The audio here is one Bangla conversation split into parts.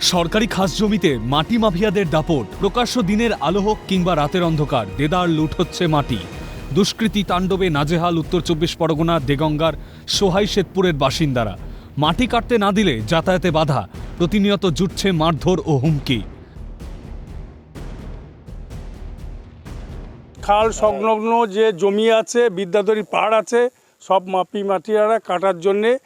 সরকারি খাস জমিতে মাটি মাফিয়াদের দাপট, প্রকাশ্য দিনের আলো হোক কিংবা রাতের অন্ধকার, দেদার লুট হচ্ছে মাটি। দুষ্কৃতী তাণ্ডবে নাজেহাল উত্তর চব্বিশ পরগনা, দেগঙ্গার সোহাই শেতপুরের বাসিন্দারা। মাটি কাটতে না দিলে যাতায়াতে বাধা, প্রতিনিয়ত জুটছে মারধর ও হুমকি। খাল সংলগ্ন যে জমি আছে বিদ্যাধরী পাহাড় আছে সব মাপি মাটিয়ারা কাটার জন্যে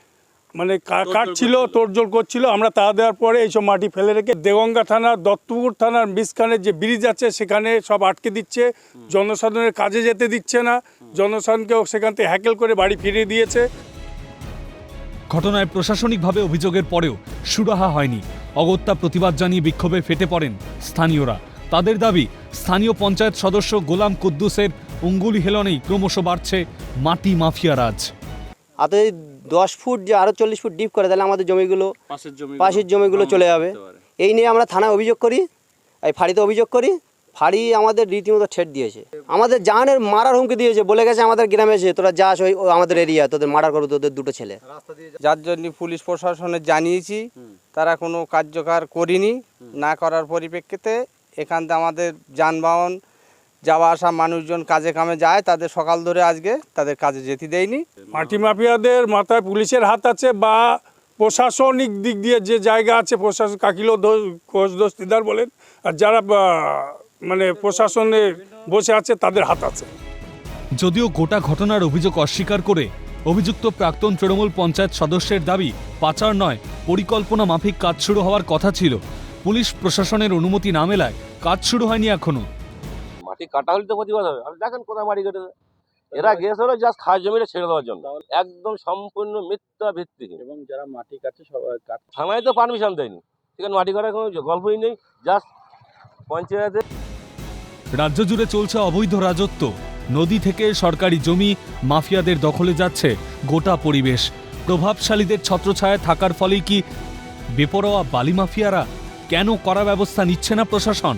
মানে কা- কাটছিল তোড়জোড় করছিল। আমরা তা দেওয়ার পরে এইসব মাটি ফেলে রেখে দেগঙ্গা থানার দত্তপুর থানার মিসখানে যে ব্রিজ আছে সেখানে সব আটকে দিচ্ছে। জনসাধারণের কাজে যেতে দিচ্ছে না। জনসাধারণকেও সেখান থেকে হ্যাকেল করে বাড়ি ফিরিয়ে দিয়েছে। ঘটনায় প্রশাসনিকভাবে অভিযোগের পরেও সুরাহা হয়নি। অগত্যা প্রতিবাদ জানিয়ে বিক্ষোভে ফেটে পড়েন স্থানীয়রা। তাদের দাবি স্থানীয় পঞ্চায়েত সদস্য গোলাম কুদ্দুসের অঙ্গুলি হেলনেই ক্রমশ বাড়ছে মাটি মাফিয়া রাজ। আর দশ ফুট যে আরও চল্লিশ ফুট ডিপ করে তাহলে আমাদের জমিগুলো পাশের জমিগুলো চলে যাবে। এই নিয়ে আমরা থানায় অভিযোগ করি এই ফাঁড়িতে অভিযোগ করি ফাঁড়ি আমাদের রীতিমতো ছেট দিয়েছে। আমাদের জাহানের মারার হুমকি দিয়েছে বলে গেছে আমাদের গ্রামে এসে তোরা যাস ওই ও আমাদের এরিয়া তোদের মার্ডার করবে তোদের দুটো ছেলে। যার জন্য পুলিশ প্রশাসনে জানিয়েছি তারা কোনো কার্যকর করিনি না করার পরিপ্রেক্ষিতে এখান থেকে আমাদের যানবাহন যাওয়া আসা মানুষজন কাজে কামে যায় তাদের সকাল ধরে আজকে তাদের কাজে যেতে দেয়নি। মাটি মাফিয়াদের মাথায় পুলিশের হাত আছে বা প্রশাসনিক দিক দিয়ে যে জায়গা আছে প্রশাসন কাকিলো ঘোষ দস্তিদার বলেন আর যারা মানে প্রশাসনে বসে আছে তাদের হাত আছে। যদিও গোটা ঘটনার অভিযোগ অস্বীকার করে অভিযুক্ত প্রাক্তন তৃণমূল পঞ্চায়েত সদস্যের দাবি পাচার নয় পরিকল্পনা মাফিক কাজ শুরু হওয়ার কথা ছিল। পুলিশ প্রশাসনের অনুমতি না মেলায় কাজ শুরু হয়নি এখনও। মাটি কাটা হলে তো প্রতিবাদ হবে। আপনি দেখেন কোথায় মাটি কেটেছে। এরা গেছে হলো জাস্ট খাস জমিটা ছেড়ে দেওয়ার জন্য। একদম সম্পূর্ণ মিথ্যা ভিত্তি এবং যারা মাটি কাটছে সবাই কাট থানায় তো পারমিশন দেয়নি। সেখানে মাটি কাটার কোনো গল্পই নেই। জাস্ট পঞ্চায়েতে রাজ্য জুড়ে চলছে অবৈধ রাজত্ব। নদী থেকে সরকারি জমি মাফিয়াদের দখলে যাচ্ছে গোটা পরিবেশ। প্রভাবশালীদের ছত্রছায়ায় থাকার ফলেই কি বেপরোয়া বালি মাফিয়ারা? কেন করা ব্যবস্থা নিচ্ছে না প্রশাসন?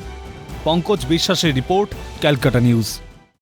পঙ্কজ বিশ্বাসের রিপোর্ট ক্যালকাটা নিউজ।